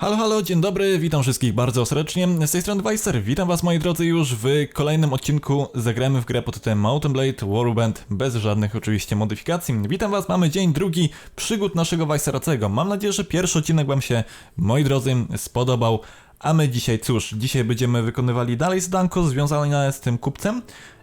Halo, halo, dzień dobry, witam wszystkich bardzo serdecznie. Z tej strony Weiser, witam was moi drodzy już w kolejnym odcinku. Zagramy w grę pod tytułem Mountain Blade Warband, bez żadnych oczywiście modyfikacji. Witam was, mamy dzień drugi przygód naszego Weiseracego. Mam nadzieję, że pierwszy odcinek wam się, moi drodzy, spodobał. A my dzisiaj, cóż, dzisiaj będziemy wykonywali dalej zadanko związane z tym kupcem.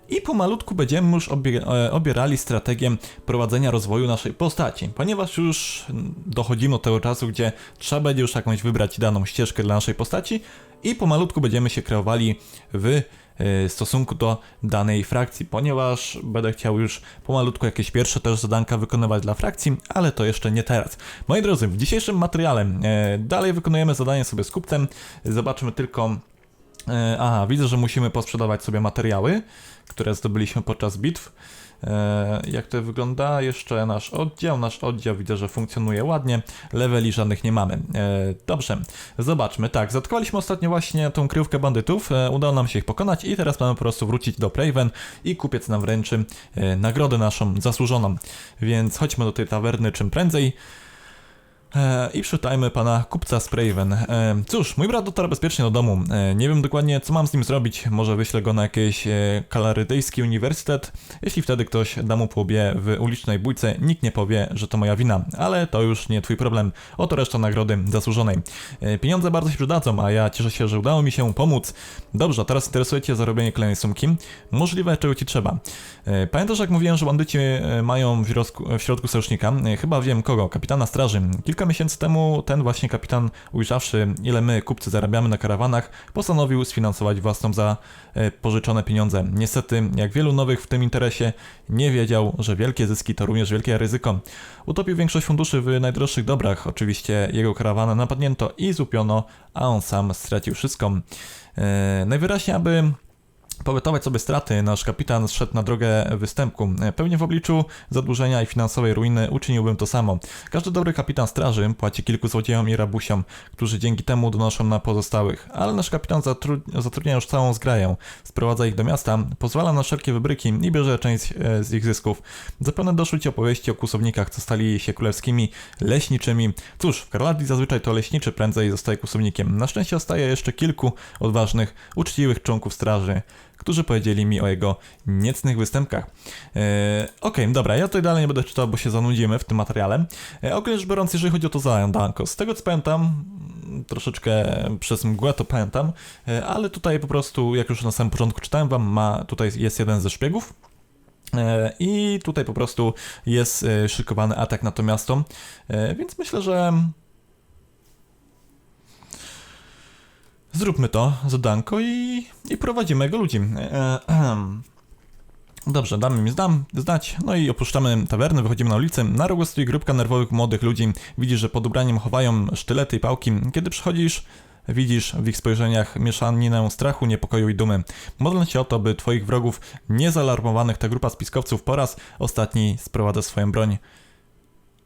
I pomalutku będziemy już e, obierali strategię prowadzenia rozwoju naszej postaci, ponieważ już dochodzimy do tego czasu, gdzie trzeba będzie już jakąś wybrać daną ścieżkę dla naszej postaci i pomalutku będziemy się kreowali w e, stosunku do danej frakcji, ponieważ będę chciał już pomalutku jakieś pierwsze też zadanka wykonywać dla frakcji, ale to jeszcze nie teraz. Moi drodzy, w dzisiejszym materiale e, dalej wykonujemy zadanie sobie z kupcem, zobaczmy tylko Aha, widzę, że musimy posprzedawać sobie materiały, które zdobyliśmy podczas bitw. E, Jak to wygląda? Jeszcze nasz oddział. Nasz oddział widzę, że funkcjonuje ładnie. Leveli żadnych nie mamy. E, Dobrze, zobaczmy. Tak, zatkowaliśmy ostatnio właśnie tą kryjówkę bandytów. E, Udało nam się ich pokonać i teraz mamy po prostu wrócić do Praven i kupiec nam wręczy nagrodę naszą zasłużoną. Więc chodźmy do tej tawerny czym prędzej. E, I przytajmy pana kupca Spraven. E, cóż, mój brat dotarł bezpiecznie do domu. E, nie wiem dokładnie, co mam z nim zrobić. Może wyślę go na jakiś kalarytyjski uniwersytet. Jeśli wtedy ktoś da mu po łbie w ulicznej bójce, nikt nie powie, że to moja wina. Ale to już nie twój problem. Oto reszta nagrody zasłużonej. Pieniądze bardzo się przydadzą, a ja cieszę się, że udało mi się pomóc. Dobrze, teraz interesuje cię zarobienie kolejnej sumki. Możliwe, czego ci trzeba. Pamiętasz, jak mówiłem, że bandyci mają w środku, w środku sojusznika? Chyba wiem kogo. Kapitana straży. Kilka miesięcy temu ten właśnie kapitan, ujrzawszy ile my, kupcy, zarabiamy na karawanach, postanowił sfinansować własną za e, pożyczone pieniądze. Niestety, jak wielu nowych w tym interesie, nie wiedział, że wielkie zyski to również wielkie ryzyko. Utopił większość funduszy w najdroższych dobrach. Oczywiście jego karawanę napadnięto i złupiono, a on sam stracił wszystko. E, najwyraźniej, aby Powetować sobie straty, nasz kapitan zszedł na drogę występku. Pewnie w obliczu zadłużenia i finansowej ruiny uczyniłbym to samo. Każdy dobry kapitan straży płaci kilku złodziejom i rabusiom, którzy dzięki temu donoszą na pozostałych. Ale nasz kapitan zatru- zatrudnia już całą zgraję. Sprowadza ich do miasta, pozwala na wszelkie wybryki i bierze część e, z ich zysków. Zapewne doszły ci opowieści o kłusownikach, co stali się królewskimi leśniczymi. Cóż, w Karladii zazwyczaj to leśniczy prędzej zostaje kłusownikiem. Na szczęście zostaje jeszcze kilku odważnych, uczciwych członków straży którzy powiedzieli mi o jego niecnych występkach. E, Okej, dobra, ja tutaj dalej nie będę czytał, bo się zanudzimy w tym materiale. E, ogólnie rzecz biorąc, jeżeli chodzi o to zadanko, z tego co pamiętam, troszeczkę przez mgłę to pamiętam, e, ale tutaj po prostu, jak już na samym początku czytałem wam, ma, tutaj jest jeden ze szpiegów, I tutaj po prostu jest szykowany atak na to miasto, więc myślę, że zróbmy to zadanko i, i prowadzimy jego ludzi. E. Dobrze, damy mi zdam, zdać, no i opuszczamy tawernę, wychodzimy na ulicę. Na rogu stoi grupka nerwowych młodych ludzi. Widzisz, że pod ubraniem chowają sztylety i pałki. Kiedy przychodzisz, widzisz w ich spojrzeniach mieszaninę strachu, niepokoju i dumy. Modlę się o to, by twoich wrogów niezalarmowanych ta grupa spiskowców po raz ostatni sprowadza swoją broń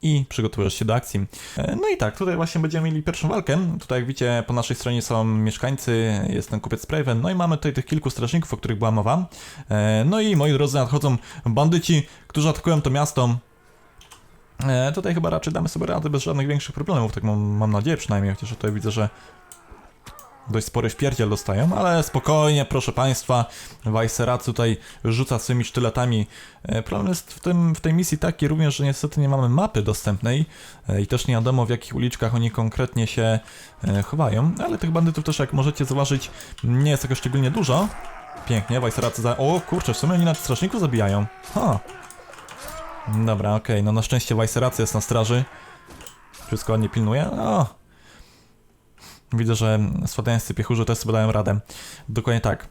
i przygotowujesz się do akcji. E, No i tak, tutaj właśnie będziemy mieli pierwszą walkę. Tutaj jak widzicie, po naszej stronie są mieszkańcy, jest ten kupiec Spraven, no i mamy tutaj tych kilku strażników, o których była mowa. E, No i moi drodzy, nadchodzą bandyci, którzy atakują to miasto. E, Tutaj chyba raczej damy sobie radę bez żadnych większych problemów, tak mam, mam nadzieję przynajmniej, chociaż tutaj widzę, że dość spory wpierdziel dostają, ale spokojnie, proszę Państwa, Weisserac tutaj rzuca swymi sztyletami. E, Problem jest w, tym, w tej misji taki również, że niestety nie mamy mapy dostępnej e, i też nie wiadomo w jakich uliczkach oni konkretnie się e, chowają, ale tych bandytów też jak możecie zauważyć nie jest jakoś szczególnie dużo. Pięknie, Weisseracy za... O kurczę, w sumie oni nawet strażników zabijają. Ha. Dobra, okej, no na szczęście Weisseracy jest na straży. Wszystko ładnie pilnuje. O, Widzę, że swadańscy piechurze też sobie dają radę. Dokładnie tak.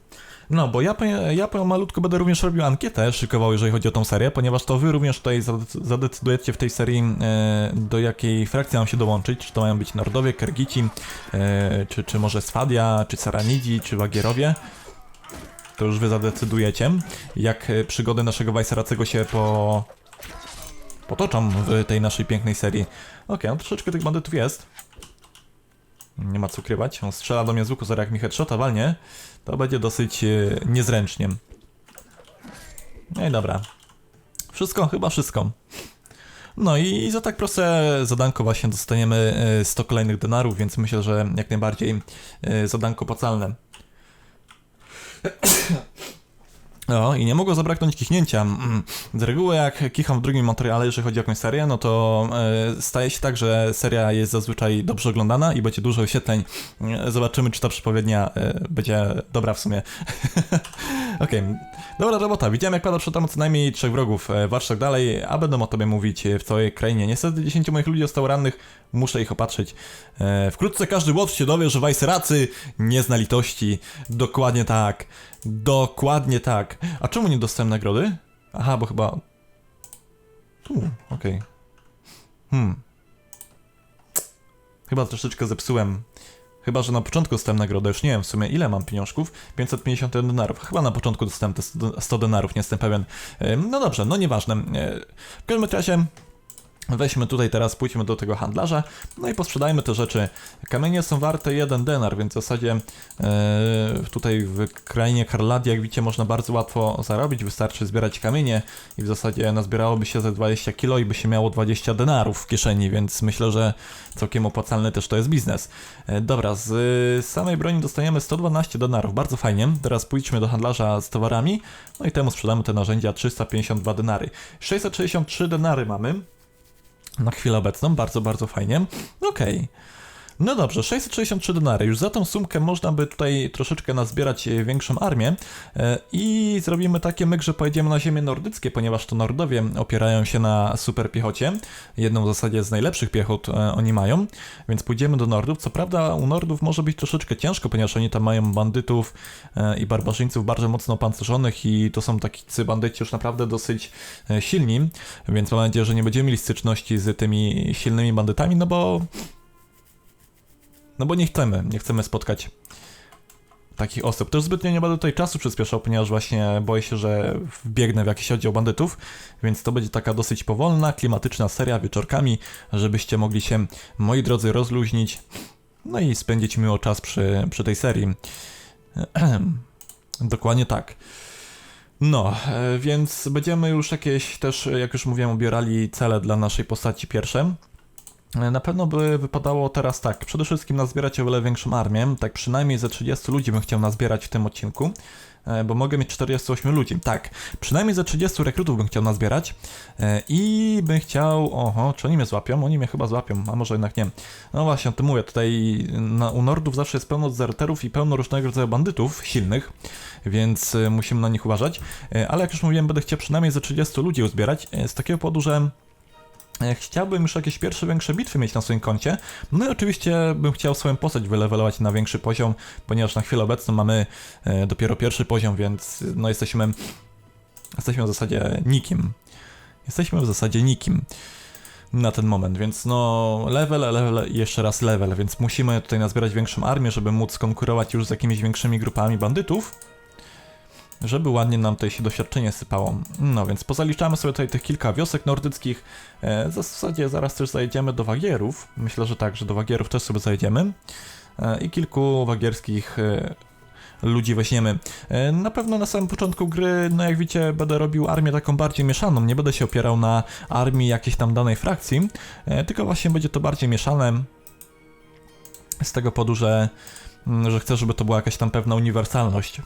No, bo ja, ja malutko będę również robił ankietę, szykował, jeżeli chodzi o tą serię, ponieważ to wy również tutaj zadec- zadecydujecie w tej serii, e, do jakiej frakcji mam się dołączyć. Czy to mają być Nordowie, Kergici, e, czy, czy może Swadia, czy Saranidzi, czy Wagierowie. To już wy zadecydujecie, jak e, przygody naszego Weissaracego się po... potoczą w tej naszej pięknej serii. Okej, no troszeczkę tych bandytów jest. Nie ma co ukrywać. On strzela do mnie z łuku, zaraz jak mi headshota walnie, to będzie dosyć e, niezręcznie. No i dobra. Wszystko? Chyba wszystko. No i za tak proste zadanko właśnie dostaniemy e, 100 kolejnych denarów, więc myślę, że jak najbardziej e, zadanko opłacalne. O, i nie mogło zabraknąć kichnięcia. Mm. Z reguły jak kicham w drugim materiale, jeżeli chodzi o jakąś serię, no to e, staje się tak, że seria jest zazwyczaj dobrze oglądana i będzie dużo wyświetleń. E, Zobaczymy, czy ta przepowiednia e, będzie dobra w sumie. Okej, dobra robota. Widziałem, jak pada przed tobą co najmniej trzech wrogów. E, Walcz tak dalej, a będą o tobie mówić e, w całej krainie. Niestety 10 moich ludzi zostało rannych, muszę ich opatrzyć. E, wkrótce każdy łotr się dowie, że Wajseracy nie zna litości. Dokładnie tak. Dokładnie tak. A czemu nie dostałem nagrody? Aha, bo chyba... Tu, okej. Hmm. Chyba troszeczkę zepsułem. Chyba, że na początku dostałem nagrodę, już nie wiem w sumie ile mam pieniążków. 551 denarów. Chyba na początku dostałem te 100 100 denarów, nie jestem pewien. No dobrze, no nieważne. W każdym razie Weźmy tutaj teraz, pójdźmy do tego handlarza, no i posprzedajmy te rzeczy. Kamienie są warte jeden denar, więc w zasadzie e, tutaj w krainie Karladia, jak widzicie, można bardzo łatwo zarobić. Wystarczy zbierać kamienie i w zasadzie nazbierałoby się ze 20 kilo i by się miało 20 denarów w kieszeni, więc myślę, że całkiem opłacalny też to jest biznes. E, dobra, z y, samej broni dostajemy 112 denarów, bardzo fajnie. Teraz pójdźmy do handlarza z towarami, no i temu sprzedamy te narzędzia 352 denary. 663 denary mamy na chwilę obecną, bardzo, bardzo fajnie. Okej. No dobrze, 663 denary. Już za tą sumkę można by tutaj troszeczkę nazbierać e, większą armię e, i zrobimy takie myk, że pojedziemy na ziemię nordyckie, ponieważ to Nordowie opierają się na super piechocie. Jedną w zasadzie z najlepszych piechot e, oni mają, więc pójdziemy do Nordów. Co prawda u Nordów może być troszeczkę ciężko, ponieważ oni tam mają bandytów i barbarzyńców bardzo mocno opancerzonych i to są tacy bandyci już naprawdę dosyć silni, więc mam nadzieję, że nie będziemy mieli styczności z tymi silnymi bandytami, no bo no bo nie chcemy, nie chcemy spotkać takich osób. Też zbytnio nie będę tutaj czasu przyspieszał, ponieważ właśnie boję się, że wbiegnę w jakiś oddział bandytów, więc to będzie taka dosyć powolna, klimatyczna seria wieczorkami, żebyście mogli się, moi drodzy, rozluźnić, no i spędzić miło czas przy, przy tej serii. Dokładnie tak. No, e, więc będziemy już jakieś też, jak już mówiłem, ubierali cele dla naszej postaci pierwsze. E, Na pewno by wypadało teraz tak, przede wszystkim nazbierać o wiele większą armię, tak przynajmniej ze 30 ludzi bym chciał nazbierać w tym odcinku, e, bo mogę mieć 48 ludzi, tak, przynajmniej ze 30 rekrutów bym chciał nazbierać e, i bym chciał, oho, czy oni mnie złapią? Oni mnie chyba złapią, a może jednak nie. No właśnie, o tym mówię, tutaj na, u Nordów zawsze jest pełno zerterów i pełno różnego rodzaju bandytów silnych, więc musimy na nich uważać, ale jak już mówiłem, będę chciał przynajmniej ze 30 ludzi uzbierać, z takiego powodu, że Chciałbym już jakieś pierwsze większe bitwy mieć na swoim koncie. No i oczywiście bym chciał swoją postać wylewelować na większy poziom, ponieważ na chwilę obecną mamy e, dopiero pierwszy poziom, więc no jesteśmy jesteśmy w zasadzie nikim. Jesteśmy w zasadzie nikim na ten moment, więc no level, level i jeszcze raz level, więc musimy tutaj nazbierać większą armię, żeby móc konkurować już z jakimiś większymi grupami bandytów żeby ładnie nam tutaj się doświadczenie sypało. No więc pozaliczamy sobie tutaj tych kilka wiosek nordyckich. E, w zasadzie zaraz też zajedziemy do Wagierów. Myślę, że tak, że do Wagierów też sobie zajedziemy. E, I kilku wagierskich e, ludzi weźmiemy. Na pewno na samym początku gry, no jak widzicie, będę robił armię taką bardziej mieszaną. Nie będę się opierał na armii jakiejś tam danej frakcji, tylko właśnie będzie to bardziej mieszane. Z tego powodu, że, mm, że chcę, żeby to była jakaś tam pewna uniwersalność.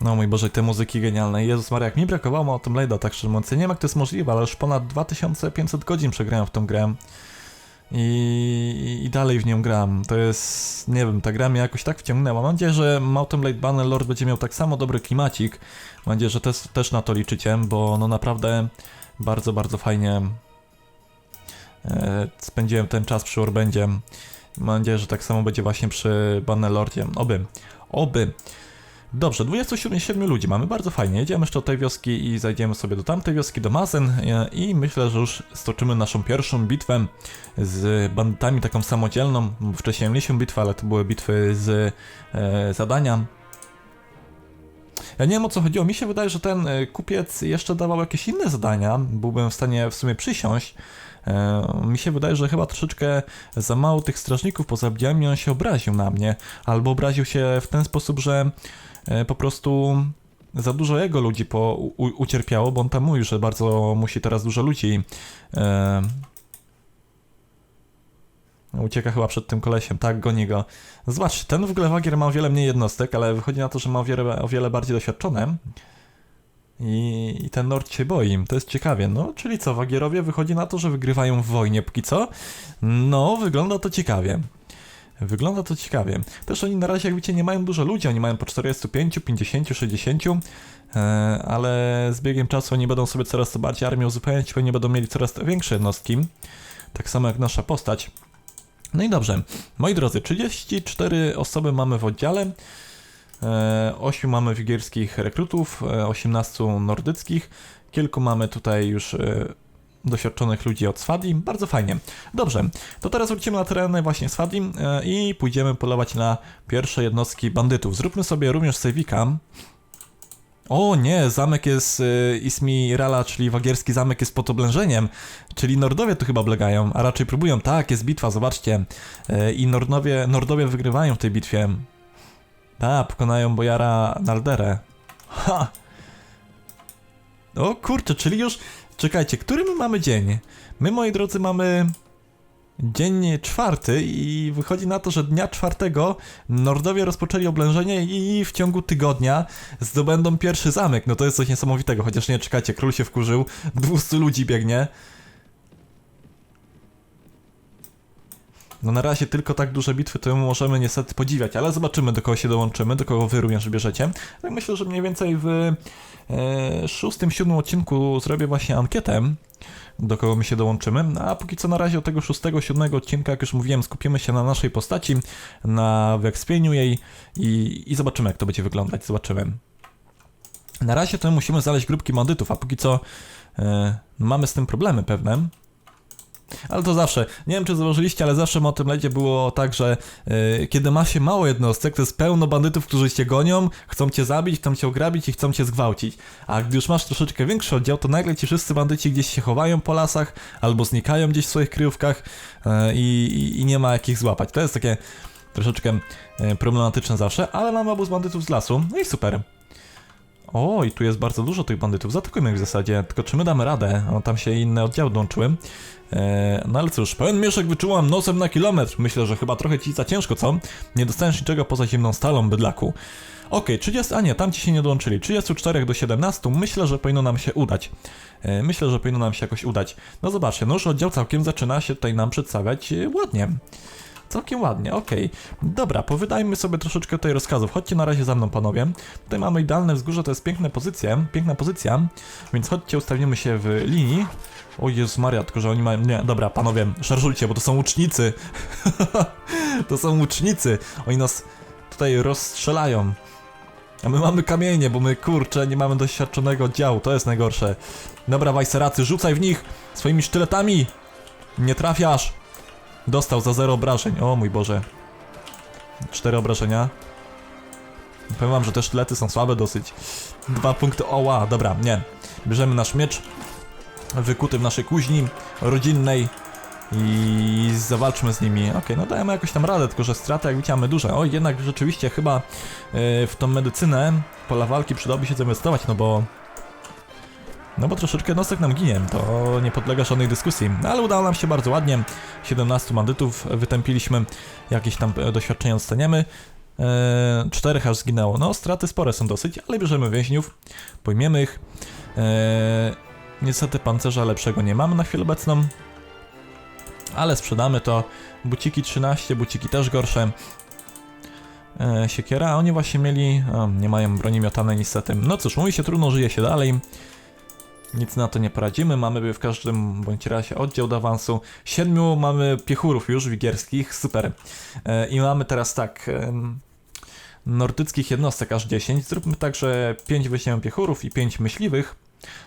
No mój Boże, te muzyki genialne. Jezus Maria, jak mi brakowało Mountain Blade'a, tak szczerze mówiąc. Ja nie wiem jak to jest możliwe, ale już ponad 2500 godzin przegrałem w tą grę. I, I dalej w nią gram. To jest, nie wiem, ta gra mnie jakoś tak wciągnęła. Mam nadzieję, że Mountain Blade Bannerlord będzie miał tak samo dobry klimacik. Mam nadzieję, że też, też na to liczycie, bo no naprawdę bardzo, bardzo fajnie e, spędziłem ten czas przy Orbędzie. Mam nadzieję, że tak samo będzie właśnie przy Bannerlordzie. Oby. Oby. Dobrze, 27 ludzi mamy, bardzo fajnie. Jedziemy jeszcze do tej wioski i zajdziemy sobie do tamtej wioski, do Mazen e, i myślę, że już stoczymy naszą pierwszą bitwę z bandytami taką samodzielną. Wcześniej mieliśmy bitwę, ale to były bitwy z e, zadania. Ja nie wiem o co chodziło, mi się wydaje, że ten e, kupiec jeszcze dawał jakieś inne zadania, byłbym w stanie w sumie przysiąść. E, mi się wydaje, że chyba troszeczkę za mało tych strażników pozabijałem i on się obraził na mnie, albo obraził się w ten sposób, że po prostu za dużo jego ludzi po, u, ucierpiało, bo on tam mówił, że bardzo musi teraz dużo ludzi e, Ucieka chyba przed tym kolesiem, tak, goni go. Zobacz, ten w ogóle wagier ma o wiele mniej jednostek, ale wychodzi na to, że ma o wiele, o wiele bardziej doświadczone. I, I ten Nord się boi. To jest ciekawie. No, czyli co, wagierowie wychodzi na to, że wygrywają w wojnie póki co? No, wygląda to ciekawie. Wygląda to ciekawie. Też oni na razie, jak widzicie, nie mają dużo ludzi. Oni mają po 45, 50, 60, e, ale z biegiem czasu oni będą sobie coraz to bardziej armię uzupełniać, pewnie będą mieli coraz to większe jednostki. Tak samo jak nasza postać. No i dobrze, moi drodzy, 34 osoby mamy w oddziale, e, 8 mamy wigierskich rekrutów, e, 18 nordyckich, kilku mamy tutaj już e, doświadczonych ludzi od Swadi, bardzo fajnie. Dobrze, to teraz wrócimy na tereny właśnie Swadi e, i pójdziemy polować na pierwsze jednostki bandytów. Zróbmy sobie również sejwika. O nie, zamek jest y, Ismirala, czyli wagierski zamek jest pod oblężeniem, czyli Nordowie tu chyba oblegają, a raczej próbują. Tak, jest bitwa, zobaczcie. Y, I Nordowie, Nordowie wygrywają w tej bitwie. Tak, pokonają Bojara Nalderę. Ha! O kurczę, czyli już... Czekajcie, który my mamy dzień? My, moi drodzy, mamy dzień czwarty i wychodzi na to, że dnia czwartego Nordowie rozpoczęli oblężenie i w ciągu tygodnia zdobędą pierwszy zamek. No to jest coś niesamowitego, chociaż nie, czekajcie, król się wkurzył, 200 ludzi biegnie. No na razie tylko tak duże bitwy to możemy niestety podziwiać, ale zobaczymy do kogo się dołączymy, do kogo wy również bierzecie. Tak myślę, że mniej więcej w e, szóstym, siódmym odcinku zrobię właśnie ankietę, do kogo my się dołączymy. No, a póki co na razie od tego szóstego, siódmego odcinka, jak już mówiłem, skupimy się na naszej postaci, na wyekspieniu jej i, i zobaczymy jak to będzie wyglądać, zobaczymy. Na razie to musimy znaleźć grupki bandytów, a póki co e, mamy z tym problemy pewne. Ale to zawsze, nie wiem czy zauważyliście, ale zawsze w Mountain Blade było tak, że yy, kiedy ma się mało jednostek, to jest pełno bandytów, którzy cię gonią, chcą cię zabić, chcą cię ograbić i chcą cię zgwałcić. A gdy już masz troszeczkę większy oddział, to nagle ci wszyscy bandyci gdzieś się chowają po lasach, albo znikają gdzieś w swoich kryjówkach yy, i, i nie ma jak ich złapać. To jest takie troszeczkę yy, problematyczne zawsze, ale mamy obóz bandytów z lasu, no i super. O, i tu jest bardzo dużo tych bandytów. Zaatakujmy ich w zasadzie. Tylko czy my damy radę? O, tam się inne oddziały dołączyły. Eee, no ale cóż, pełen mieszek wyczułam nosem na kilometr. Myślę, że chyba trochę ci za ciężko, co? Nie dostaniesz niczego poza zimną stalą, bydlaku. Okej, okay, 30, a nie, tam ci się nie dołączyli. 34 do 17, myślę, że powinno nam się udać. Eee, myślę, że powinno nam się jakoś udać. No zobaczcie, no już oddział całkiem zaczyna się tutaj nam przedstawiać e, ładnie. Całkiem ładnie, okej. Okay. Dobra, powydajmy sobie troszeczkę tutaj rozkazów. Chodźcie na razie za mną, panowie. Tutaj mamy idealne wzgórze, to jest piękna pozycja, piękna pozycja, więc chodźcie, ustawimy się w linii. O Jezus Maria, tylko że oni mają... Nie, dobra, panowie, szarżujcie, bo to są łucznicy. to są łucznicy. Oni nas tutaj rozstrzelają. A my mamy kamienie, bo my, kurczę, nie mamy doświadczonego działu, to jest najgorsze. Dobra, wajseracy, rzucaj w nich swoimi sztyletami. Nie trafiasz. Dostał za zero obrażeń. O mój Boże. Cztery obrażenia. Powiem wam, że te sztylety są słabe dosyć. Dwa punkty. Oła, dobra, nie. Bierzemy nasz miecz wykuty w naszej kuźni rodzinnej i zawalczmy z nimi. Okej, okay, no dajemy jakoś tam radę, tylko że straty jak widzicie mamy duże. Oj, jednak rzeczywiście chyba yy, w tą medycynę pola walki przydałoby się zainwestować, no bo no bo troszeczkę nosek nam ginie, to nie podlega żadnej dyskusji. No, ale udało nam się bardzo ładnie. 17 bandytów wytępiliśmy, jakieś tam e, doświadczenia dostaniemy. Eee, czterech aż zginęło. No, straty spore są dosyć, ale bierzemy więźniów, pojmiemy ich. Eee, niestety pancerza lepszego nie mamy na chwilę obecną. Ale sprzedamy to. Buciki 13, buciki też gorsze. Eee, siekiera, oni właśnie mieli... O, nie mają broni miotanej niestety. No cóż, mówi się trudno, żyje się dalej. Nic na to nie poradzimy, mamy w każdym bądź razie oddział do awansu. Siedmiu mamy piechurów już wigierskich, super. E, I mamy teraz tak, nordyckich jednostek aż 10. Zróbmy tak, że 5 weźmiemy piechurów i 5 myśliwych.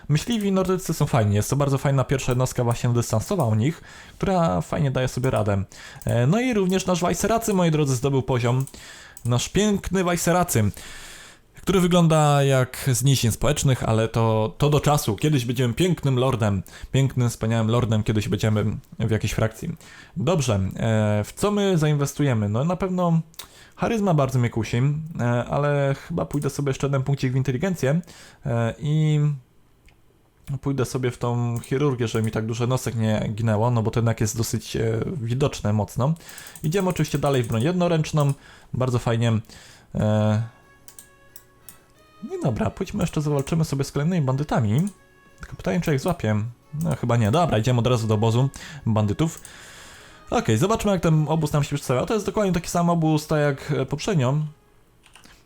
Myśliwi nordycy są fajni, jest to bardzo fajna pierwsza jednostka właśnie dystansowa u nich, która fajnie daje sobie radę. E, no i również nasz Wajseracy, moi drodzy, zdobył poziom. Nasz piękny Wajseracy. Który wygląda jak z niesień społecznych, ale to, to do czasu. Kiedyś będziemy pięknym lordem, pięknym, wspaniałym lordem, kiedyś będziemy w jakiejś frakcji. Dobrze, e, w co my zainwestujemy? No na pewno charyzma bardzo mnie kusi, e, ale chyba pójdę sobie jeszcze jeden punkcik w inteligencję e, i pójdę sobie w tą chirurgię, żeby mi tak duże nosek nie ginęło, no bo to jednak jest dosyć e, widoczne mocno. Idziemy oczywiście dalej w broń jednoręczną, bardzo fajnie. E, no dobra, pójdźmy jeszcze, zawalczymy sobie z kolejnymi bandytami. Tylko pytanie, czy ich złapię? No chyba nie. Dobra, idziemy od razu do obozu bandytów. Okej, zobaczmy jak ten obóz nam się przedstawia. To jest dokładnie taki sam obóz, tak jak e, poprzednio.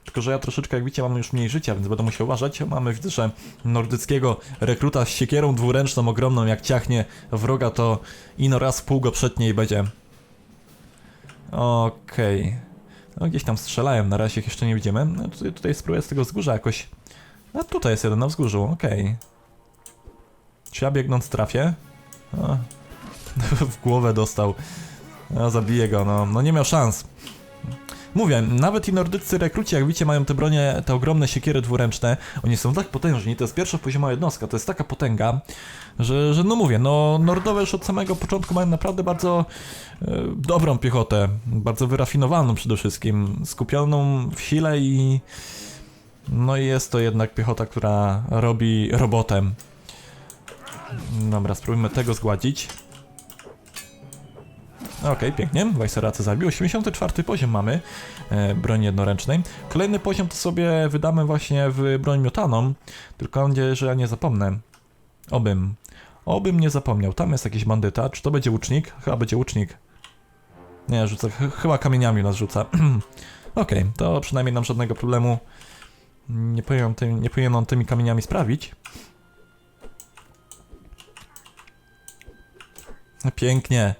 Tylko, że ja troszeczkę, jak widzicie, mam już mniej życia, więc będę musiał uważać. Mamy, widzę, że nordyckiego rekruta z siekierą dwuręczną, ogromną, jak ciachnie wroga, to ino raz pół go przetnie i będzie. Okej. No gdzieś tam strzelają, na razie ich jeszcze nie widzimy. No, tutaj, tutaj spróbuję z tego wzgórza jakoś... A tutaj jest jeden na wzgórzu, okej. Czy ja biegnąc trafię? A. w głowę dostał. No, zabiję go, no. No nie miał szans. Mówię, nawet i nordyccy rekruci, jak widzicie, mają te bronie, te ogromne siekiery dwuręczne. Oni są tak potężni, to jest pierwsza poziomowa jednostka, to jest taka potęga, że, że no mówię, no nordowe już od samego początku mają naprawdę bardzo e, dobrą piechotę, bardzo wyrafinowaną przede wszystkim, skupioną w sile i no i jest to jednak piechota, która robi robotem. Dobra, spróbujmy tego zgładzić. Okej, pięknie. Wajseracy zabił. 84 poziom mamy e, broni jednoręcznej. Kolejny poziom to sobie wydamy właśnie w broń miotaną. Tylko mam nadzieję, że ja nie zapomnę. Obym. Obym nie zapomniał. Tam jest jakiś bandyta. Czy to będzie łucznik? Chyba będzie łucznik. Nie, rzucę. ch- Chyba kamieniami nas rzuca. Okej, to przynajmniej nam żadnego problemu nie powinien, tym, nie powinien on tymi kamieniami sprawić. Pięknie.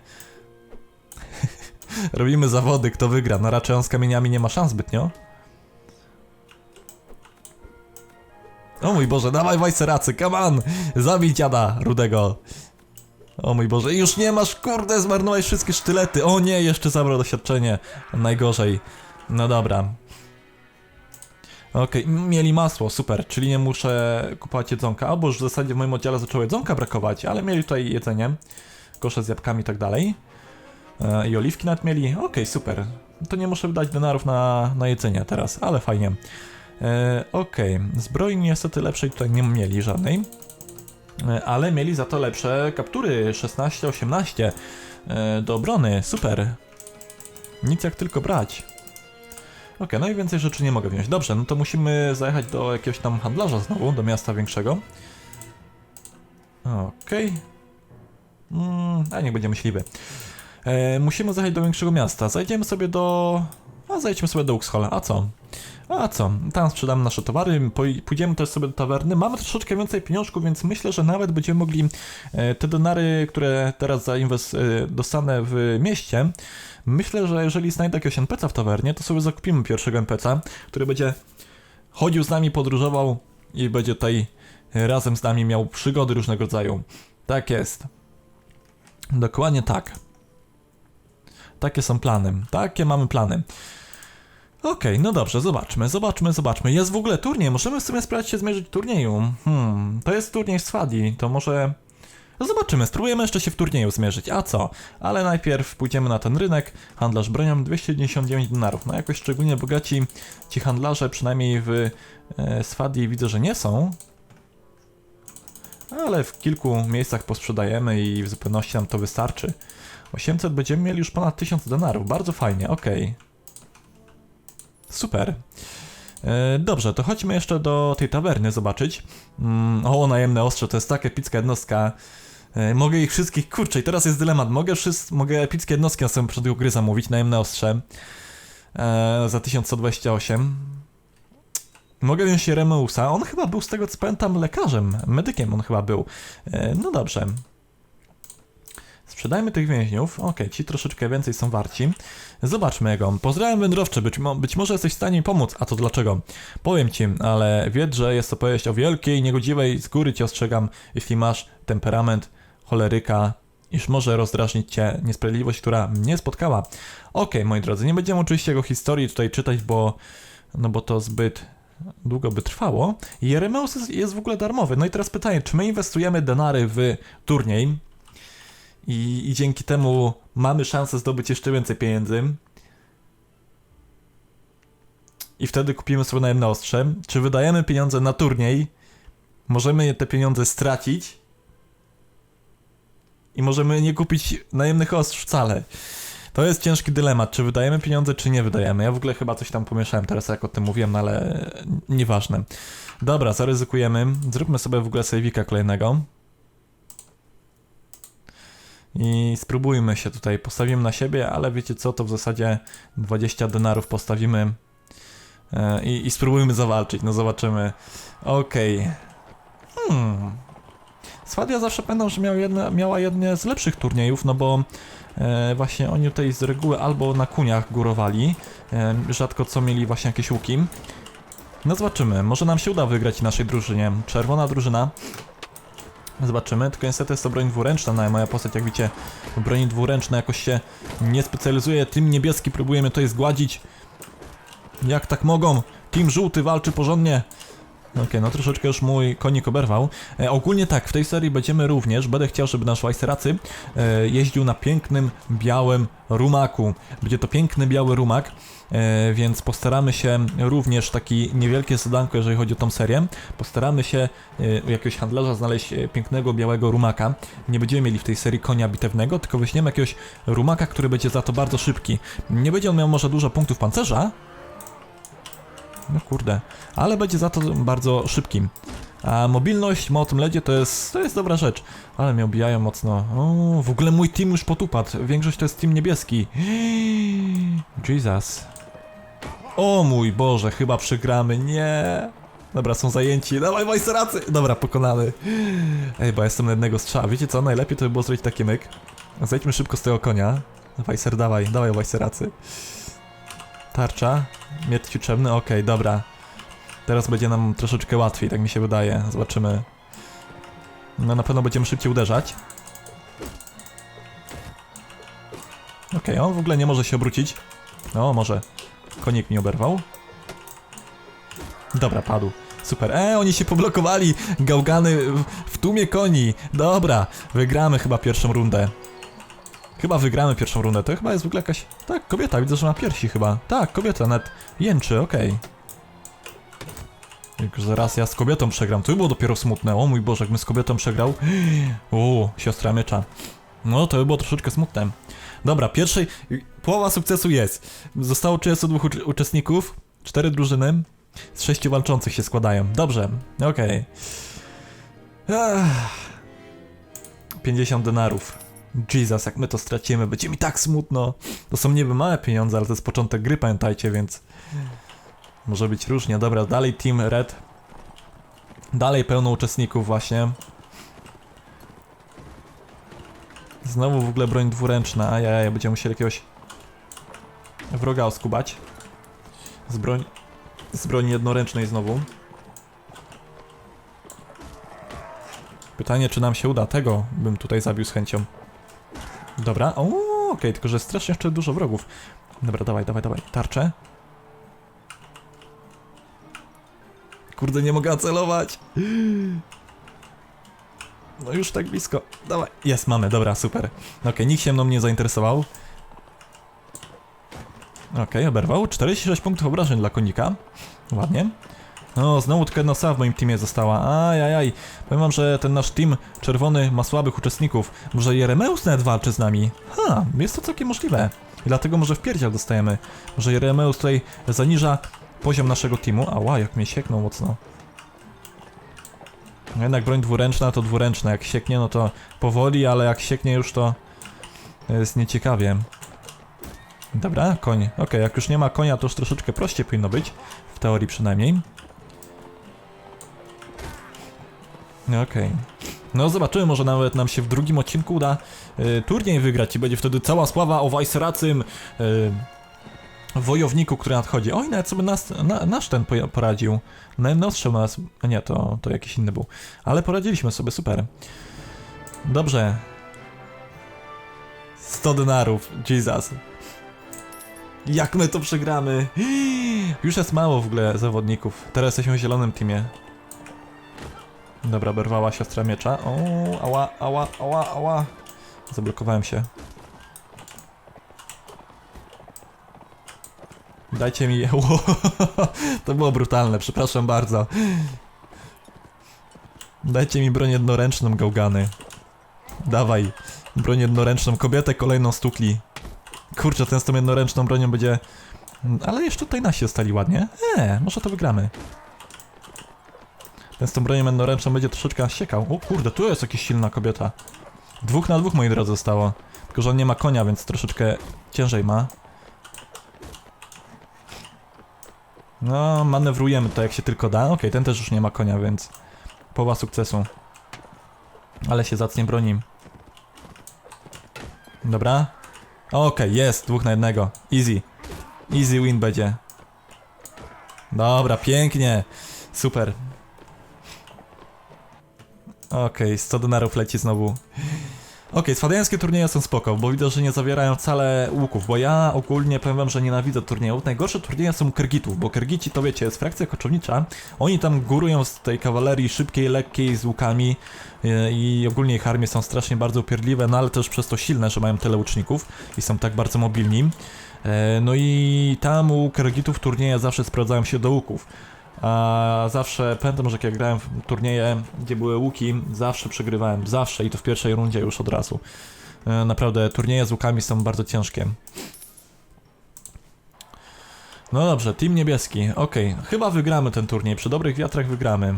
Robimy zawody, kto wygra. No raczej on z kamieniami nie ma szans zbytnio. O mój Boże, dawaj Wajseracy, come on! Zabij dziada rudego. O mój Boże, już nie masz, kurde, zmarnowałeś wszystkie sztylety. O nie, jeszcze zabrał doświadczenie. Najgorzej. No dobra. Okej, m- mieli masło, super, czyli nie muszę kupować jedzonka, albo już w zasadzie w moim oddziale zaczęło jedzonka brakować, ale mieli tutaj jedzenie. Kosze z jabłkami i tak dalej. E, I oliwki nawet mieli. Okej, super. To nie muszę wydać denarów na, na jedzenie teraz, ale fajnie. E, Okej, zbroi niestety lepszej tutaj nie mieli żadnej. E, ale mieli za to lepsze kaptury 16-18 e, do obrony. Super. Nic jak tylko brać. Okej, no i więcej rzeczy nie mogę wziąć. Dobrze, no to musimy zajechać do jakiegoś tam handlarza znowu, do miasta większego. Okej. Mm, a niech będzie myśliwy. E, musimy zajechać do większego miasta. Zajdziemy sobie do... A zajdźmy sobie do Uxhall. A co? A co? Tam sprzedamy nasze towary, pójdziemy też sobie do tawerny. Mamy troszeczkę więcej pieniążków, więc myślę, że nawet będziemy mogli e, te denary, które teraz zainwest- e, dostanę w mieście, myślę, że jeżeli znajdę jakiegoś NPC w tawernie, to sobie zakupimy pierwszego NPC, który będzie chodził z nami, podróżował i będzie tutaj razem z nami miał przygody różnego rodzaju. Tak jest. Dokładnie tak. Takie są plany. Takie mamy plany. Okej, no dobrze, zobaczmy, zobaczmy, zobaczmy. Jest w ogóle turniej, możemy w sumie spróbować się zmierzyć w turnieju. Hmm, to jest turniej w Swadi, to może... No zobaczymy, spróbujemy jeszcze się w turnieju zmierzyć, a co? Ale najpierw pójdziemy na ten rynek, handlarz bronią 299 dinarów. No jakoś szczególnie bogaci ci handlarze, przynajmniej w e, Swadi widzę, że nie są. Ale w kilku miejscach posprzedajemy i w zupełności nam to wystarczy. 800 będziemy mieli już ponad 1000 denarów, bardzo fajnie, okej. Super. E, Dobrze, to chodźmy jeszcze do tej tawerny zobaczyć. Mm, o, najemne ostrze, to jest tak epicka jednostka. E, Mogę ich wszystkich, kurczę, i teraz jest dylemat. Mogę, wszys- mogę epickie jednostki na samym początku gry zamówić, najemne ostrze. E, za 1128. Mogę wziąć Jeremeusa. On chyba był z tego co pamiętam lekarzem, medykiem on chyba był. E, no dobrze. Sprzedajmy tych więźniów. Okej, ci troszeczkę więcej są warci. Zobaczmy jego. Pozdrawiam wędrowcze, być, mo- być może jesteś w stanie mi pomóc. A to dlaczego? Powiem ci, ale wiedz, że jest to powieść o wielkiej, niegodziwej, z góry cię ostrzegam, jeśli masz temperament choleryka, iż może rozdrażnić cię niesprawiedliwość, która mnie spotkała. Okej, moi drodzy, nie będziemy oczywiście jego historii tutaj czytać, bo, no bo to zbyt długo by trwało. Jeremeus jest, jest w ogóle darmowy. No i teraz pytanie, czy my inwestujemy denary w turniej i, i dzięki temu mamy szansę zdobyć jeszcze więcej pieniędzy i wtedy kupimy sobie najemne ostrze, czy wydajemy pieniądze na turniej, możemy te pieniądze stracić i możemy nie kupić najemnych ostrz wcale. To jest ciężki dylemat, czy wydajemy pieniądze, czy nie wydajemy. Ja w ogóle chyba coś tam pomieszałem teraz, jak o tym mówiłem, no ale nieważne. Dobra, zaryzykujemy. Zróbmy sobie w ogóle sejwika kolejnego. I spróbujmy się tutaj. Postawimy na siebie, ale wiecie co, to w zasadzie 20 denarów postawimy e, i, i spróbujmy zawalczyć. No zobaczymy. Okej. Hmm. Swadia zawsze pamiętam, że miał jedne, miała jedne z lepszych turniejów, no bo e, właśnie oni tutaj z reguły albo na kuniach górowali, e, rzadko co mieli właśnie jakieś łuki. No zobaczymy, może nam się uda wygrać naszej drużynie. Czerwona drużyna. Zobaczymy, tylko niestety jest to broń dwuręczna, no moja postać jak widzicie broni dwuręcznej jakoś się nie specjalizuje. Team niebieski próbujemy tutaj zgładzić. Jak tak mogą? Team żółty walczy porządnie. Okej, no troszeczkę już mój konik oberwał. E, ogólnie tak, w tej serii będziemy również, będę chciał, żeby nasz Wajseracy e, jeździł na pięknym, białym rumaku. Będzie to piękny, biały rumak, e, więc postaramy się również taki niewielkie zadanko, jeżeli chodzi o tą serię. Postaramy się e, jakiegoś handlarza znaleźć e, pięknego, białego rumaka. Nie będziemy mieli w tej serii konia bitewnego, tylko weźmiemy jakiegoś rumaka, który będzie za to bardzo szybki. Nie będzie on miał może dużo punktów pancerza, no kurde, ale będzie za to bardzo szybkim. A mobilność o tym ledzie to jest, to jest dobra rzecz. Ale mnie obijają mocno. O, w ogóle mój team już potupadł. Większość to jest team niebieski. Jesus. O mój Boże, chyba przegramy. Nie. Dobra, są zajęci. Dawaj, Wajseracy! Dobra, pokonany. Ej, bo jestem na jednego strzała. Wiecie co? Najlepiej to by było zrobić taki myk. Zejdźmy szybko z tego konia. Wajser, dawaj, dawaj, Wajseracy. Tarcza. Miecz okej, dobra. Teraz będzie nam troszeczkę łatwiej, tak mi się wydaje. Zobaczymy. No na pewno będziemy szybciej uderzać. Okej, on w ogóle nie może się obrócić. No, może. Konik mi oberwał. Dobra, padł. Super. E, oni się poblokowali! Gałgany w, w tłumie koni. Dobra, wygramy chyba pierwszą rundę. Chyba wygramy pierwszą rundę. To chyba jest w ogóle jakaś... Tak, kobieta, widzę, że ma piersi chyba. Tak, kobieta, nawet jęczy, okej. Tylko zaraz ja z kobietą przegram. To by było dopiero smutne. O mój Boże, jakbym z kobietą przegrał. O, siostra miecza. No, to by było troszeczkę smutne. Dobra, pierwszej... Połowa sukcesu jest. Zostało 32 ucz uczestników. Cztery drużyny. Z sześciu walczących się składają. Dobrze, okej. Ach. 50 denarów. Jesus, jak my to stracimy, będzie mi tak smutno. To są niby małe pieniądze, ale to jest początek gry, pamiętajcie, więc może być różnie. Dobra, dalej Team Red. Dalej pełno uczestników właśnie. Znowu w ogóle broń dwuręczna, ajajaj, będziemy musieli jakiegoś wroga oskubać. Z broń, z broni jednoręcznej znowu. Pytanie, czy nam się uda. Tego bym tutaj zabił z chęcią. Dobra, okej, tylko że strasznie jeszcze dużo wrogów. Dobra, dawaj, dawaj, dawaj, tarczę. Kurde, nie mogę celować. No już tak blisko. Dawaj, jest, mamy, dobra, super. Okej, nikt się mną nie zainteresował. Okej, oberwał. 46 punktów obrażeń dla konika. Ładnie. No, znowu tylko jedna osoba w moim teamie została. Ajajaj. Powiem wam, że ten nasz team czerwony ma słabych uczestników. Może Jeremeus nawet walczy z nami? Ha, jest to całkiem możliwe. I dlatego może w pierdziel dostajemy. Może Jeremeus tutaj zaniża poziom naszego teamu. Ała, jak mnie sieknął mocno. No jednak broń dwuręczna to dwuręczna. Jak sieknie, no to powoli, ale jak sieknie już to jest nieciekawie. Dobra, koń. Okej, jak już nie ma konia, to już troszeczkę prościej powinno być. W teorii przynajmniej. Okej. No zobaczymy, może nawet nam się w drugim odcinku uda y, turniej wygrać i będzie wtedy cała sława o Weissracym y, wojowniku, który nadchodzi. Oj, nawet sobie nas, na, nasz ten poradził. No, no ostrzał na nas... Nie, to, to jakiś inny był. Ale poradziliśmy sobie, super. Dobrze. 100 denarów, Jesus. Jak my to przegramy? Już jest mało w ogóle zawodników. Teraz jesteśmy w zielonym teamie. Dobra, berwała siostra miecza. O, ała, ała, ała, ała. Zablokowałem się. Dajcie mi... to było brutalne, przepraszam bardzo. Dajcie mi broń jednoręczną, gałgany. Dawaj, broń jednoręczną. Kobietę kolejną stukli. Kurczę, ten z tą jednoręczną bronią będzie... Ale jeszcze tutaj nasi zostali ładnie. Eee, może to wygramy. Ten z tą bronią jednoręczną będzie troszeczkę siekał. O kurde, tu jest jakaś silna kobieta. Dwóch na dwóch, moi drodzy, zostało. Tylko, że on nie ma konia, więc troszeczkę ciężej ma. No, manewrujemy to jak się tylko da. Okej, ten też już nie ma konia, więc połowa sukcesu. Ale się zacnie broni. Dobra. Okej, jest, dwóch na jednego. Easy. Easy win będzie. Dobra, pięknie. Super. Okej, 100 dolarów leci znowu. Okej, swadeńskie turnieje są spoko, bo widzę, że nie zawierają wcale łuków, bo ja ogólnie powiem wam, że nienawidzę turniejów. Najgorsze turnieje są Kergitów, bo Kergici to wiecie, jest frakcja koczownicza, oni tam górują z tej kawalerii szybkiej, lekkiej, z łukami yy, i ogólnie ich armie są strasznie bardzo upierdliwe, no ale też przez to silne, że mają tyle łuczników i są tak bardzo mobilni. Yy, No i tam u Kergitów turnieje zawsze sprawdzają się do łuków. A zawsze pamiętam, że jak ja grałem w turnieje, gdzie były łuki, zawsze przegrywałem, zawsze i to w pierwszej rundzie już od razu. E, Naprawdę, turnieje z łukami są bardzo ciężkie. No dobrze, team niebieski, okej, chyba wygramy ten turniej, przy dobrych wiatrach wygramy.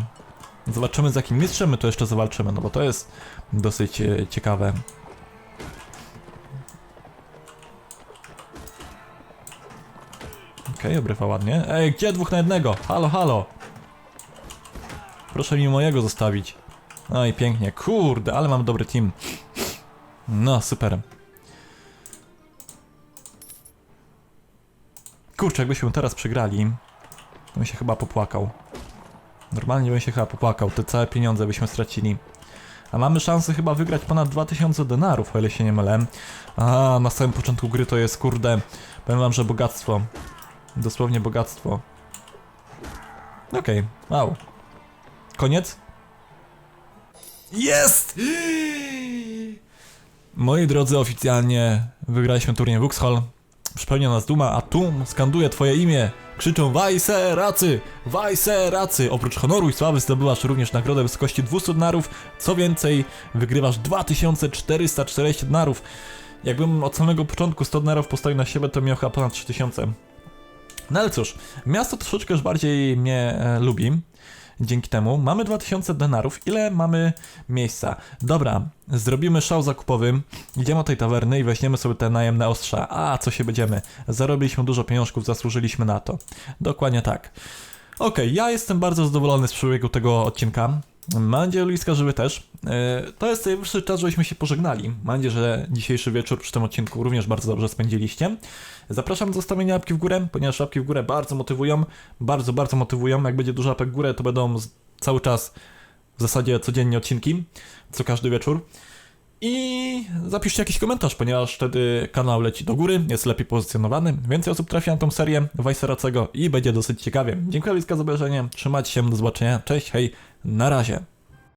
Zobaczymy z jakim mistrzem my to jeszcze zawalczymy, no bo to jest dosyć e, ciekawe. Okej, obrywa ładnie. Ej, gdzie dwóch na jednego? Halo, halo! Proszę mi mojego zostawić. No i pięknie. Kurde, ale mam dobry team. No, super. Kurczę, jakbyśmy teraz przegrali, to bym się chyba popłakał. Normalnie bym się chyba popłakał. Te całe pieniądze byśmy stracili. A mamy szansę chyba wygrać ponad 2000 denarów, o ile się nie mylę. A na samym początku gry to jest, kurde, powiem wam, że bogactwo. Dosłownie bogactwo. Okej, wow. Koniec? Jest! Moi drodzy, oficjalnie wygraliśmy turniej Vuxhall. Przypełnia nas duma, a Tum skanduje twoje imię. Krzyczą Wajse Racy! Wajse Racy! Oprócz honoru i sławy zdobywasz również nagrodę w wysokości 200 denarów. Co więcej, wygrywasz 2440 denarów. Jakbym od samego początku 100 denarów postawił na siebie, to miał chyba ponad 3000. No ale cóż, miasto troszeczkę już bardziej mnie e, lubi. Dzięki temu mamy 2000 denarów. Ile mamy miejsca? Dobra, zrobimy szał zakupowy. Idziemy do tej tawerny i weźmiemy sobie te najemne ostrza. A, co się będziemy? Zarobiliśmy dużo pieniążków, zasłużyliśmy na to. Dokładnie tak. Okej, ja jestem bardzo zadowolony z przebiegu tego odcinka. Mam nadzieję, Luiska, też. Yy, to jest najwyższy czas, żebyśmy się pożegnali. Mam nadzieję, że dzisiejszy wieczór przy tym odcinku również bardzo dobrze spędziliście. Zapraszam do zostawienia łapki w górę, ponieważ łapki w górę bardzo motywują. Bardzo, bardzo motywują. Jak będzie dużo łapek w górę, to będą cały czas w zasadzie codziennie odcinki, co każdy wieczór. I zapiszcie jakiś komentarz, ponieważ wtedy kanał leci do góry, jest lepiej pozycjonowany, więcej osób trafi na tą serię Weisseracego i będzie dosyć ciekawie. Dziękuję blisko za obejrzenie, trzymajcie się, do zobaczenia, cześć, hej, na razie.